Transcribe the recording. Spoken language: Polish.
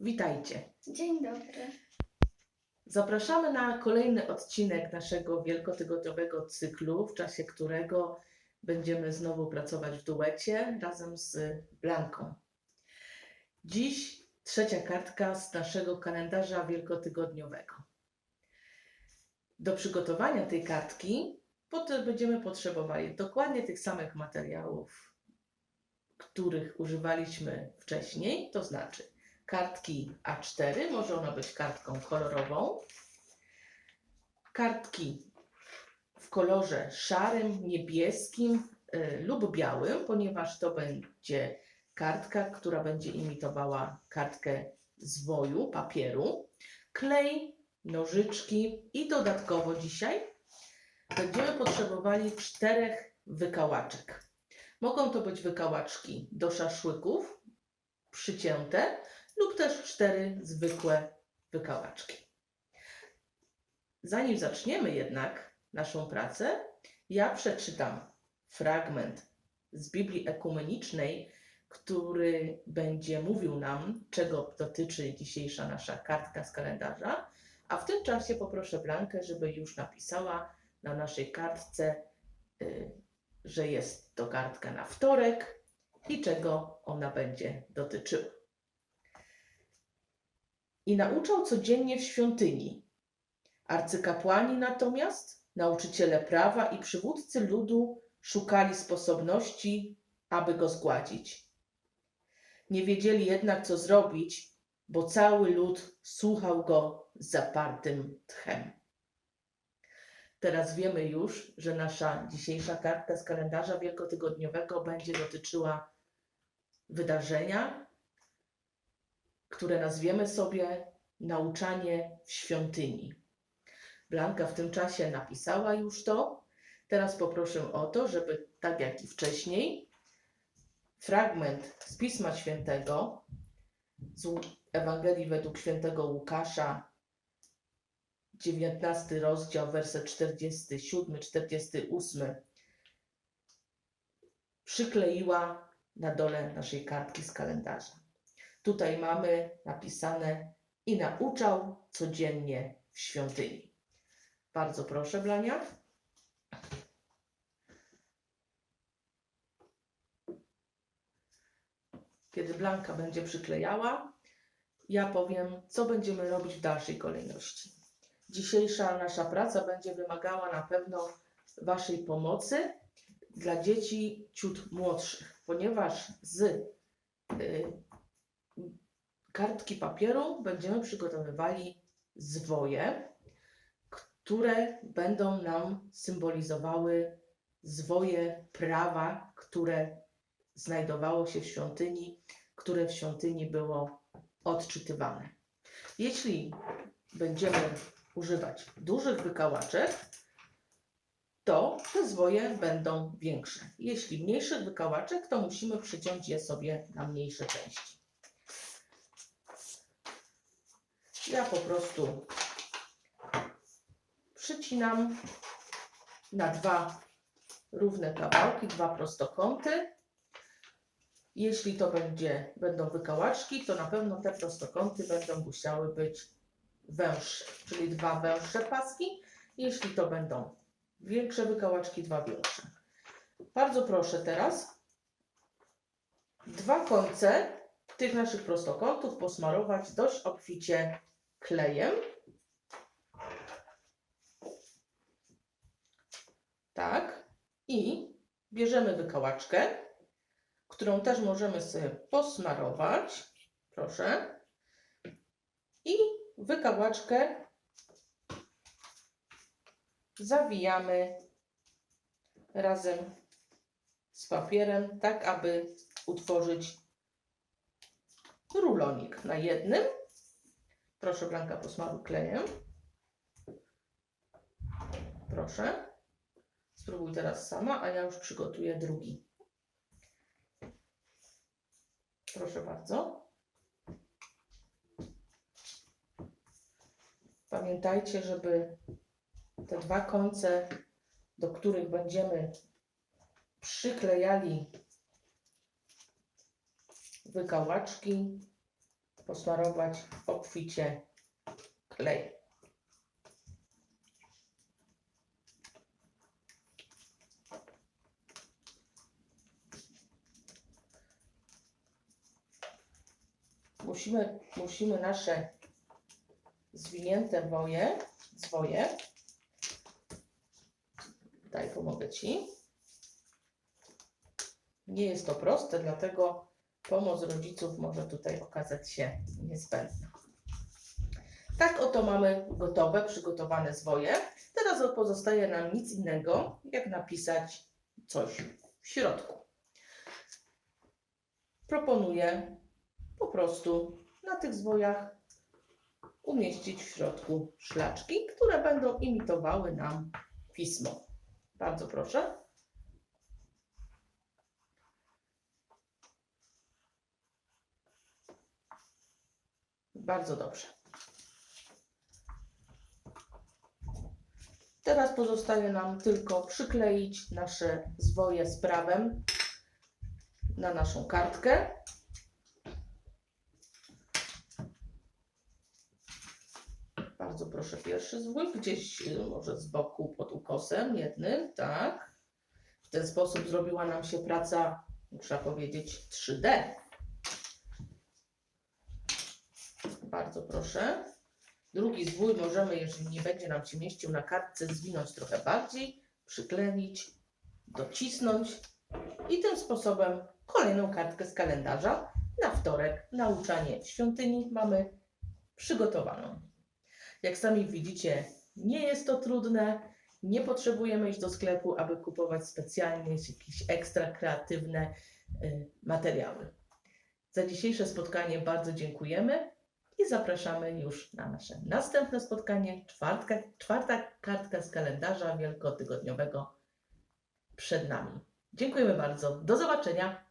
Witajcie. Dzień dobry. Zapraszamy na kolejny odcinek naszego wielkotygodniowego cyklu, w czasie którego będziemy znowu pracować w duecie razem z Blanką. Dziś trzecia kartka z naszego kalendarza wielkotygodniowego. Do przygotowania tej kartki potem będziemy potrzebowali dokładnie tych samych materiałów, których używaliśmy wcześniej, to znaczy kartki A4, może ona być kartką kolorową, kartki w kolorze szarym, niebieskim y, lub białym, ponieważ to będzie kartka, która będzie imitowała kartkę zwoju, papieru, klej, nożyczki i dodatkowo dzisiaj będziemy potrzebowali czterech wykałaczek. Mogą to być wykałaczki do szaszłyków, przycięte, lub też cztery zwykłe wykałaczki. Zanim zaczniemy jednak naszą pracę, ja przeczytam fragment z Biblii Ekumenicznej, który będzie mówił nam, czego dotyczy dzisiejsza nasza kartka z kalendarza, a w tym czasie poproszę Blankę, żeby już napisała na naszej kartce, y, że jest to kartka na wtorek i czego ona będzie dotyczyła i nauczał codziennie w świątyni. Arcykapłani natomiast, nauczyciele prawa i przywódcy ludu szukali sposobności, aby go zgładzić. Nie wiedzieli jednak, co zrobić, bo cały lud słuchał go z zapartym tchem. Teraz wiemy już, że nasza dzisiejsza kartka z kalendarza wielkotygodniowego będzie dotyczyła wydarzenia, które nazwiemy sobie nauczanie w świątyni. Blanka w tym czasie napisała już to. Teraz poproszę o to, żeby tak jak i wcześniej, fragment z Pisma Świętego, z Ewangelii według świętego Łukasza, 19 rozdział, werset 47-48, przykleiła na dole naszej kartki z kalendarza. Tutaj mamy napisane i nauczał codziennie w świątyni. Bardzo proszę, Blania. Kiedy Blanka będzie przyklejała, ja powiem, co będziemy robić w dalszej kolejności. Dzisiejsza nasza praca będzie wymagała na pewno Waszej pomocy dla dzieci ciut młodszych, ponieważ z y, kartki papieru będziemy przygotowywali zwoje, które będą nam symbolizowały zwoje prawa, które znajdowało się w świątyni, które w świątyni było odczytywane. Jeśli będziemy używać dużych wykałaczek, to te zwoje będą większe. Jeśli mniejszych wykałaczek, to musimy przyciąć je sobie na mniejsze części. Ja po prostu przycinam na dwa równe kawałki, dwa prostokąty. Jeśli to będzie, będą wykałaczki, to na pewno te prostokąty będą musiały być węższe, czyli dwa węższe paski. Jeśli to będą większe wykałaczki, dwa większe. Bardzo proszę teraz dwa końce tych naszych prostokątów posmarować dość obficie klejem. Tak. I bierzemy wykałaczkę, którą też możemy sobie posmarować. Proszę. I wykałaczkę zawijamy razem z papierem, tak aby utworzyć rulonik na jednym. Proszę Blanka posmaruj klejem. Proszę. Spróbuj teraz sama, a ja już przygotuję drugi. Proszę bardzo. Pamiętajcie, żeby te dwa końce, do których będziemy przyklejali wykałaczki, posmarować obficie klej. Musimy, musimy nasze zwinięte woje, zwoje, daj pomogę Ci. Nie jest to proste, dlatego pomoc rodziców może tutaj okazać się niezbędna. Tak oto mamy gotowe, przygotowane zwoje. Teraz pozostaje nam nic innego, jak napisać coś w środku. Proponuję po prostu na tych zwojach umieścić w środku szlaczki, które będą imitowały nam pismo. Bardzo proszę. Bardzo dobrze. Teraz pozostaje nam tylko przykleić nasze zwoje z prawem na naszą kartkę. Bardzo proszę pierwszy zwój, gdzieś y, może z boku pod ukosem jednym, tak. W ten sposób zrobiła nam się praca, trzeba powiedzieć, 3D. Bardzo proszę. Drugi zwój możemy, jeżeli nie będzie nam się mieścił na kartce, zwinąć trochę bardziej, przykleić, docisnąć i tym sposobem kolejną kartkę z kalendarza na wtorek, nauczanie świątyni mamy przygotowaną. Jak sami widzicie, nie jest to trudne. Nie potrzebujemy iść do sklepu, aby kupować specjalnie jakieś ekstra kreatywne y, materiały. Za dzisiejsze spotkanie bardzo dziękujemy i zapraszamy już na nasze następne spotkanie. Czwartka, czwarta kartka z kalendarza wielkotygodniowego przed nami. Dziękujemy bardzo. Do zobaczenia.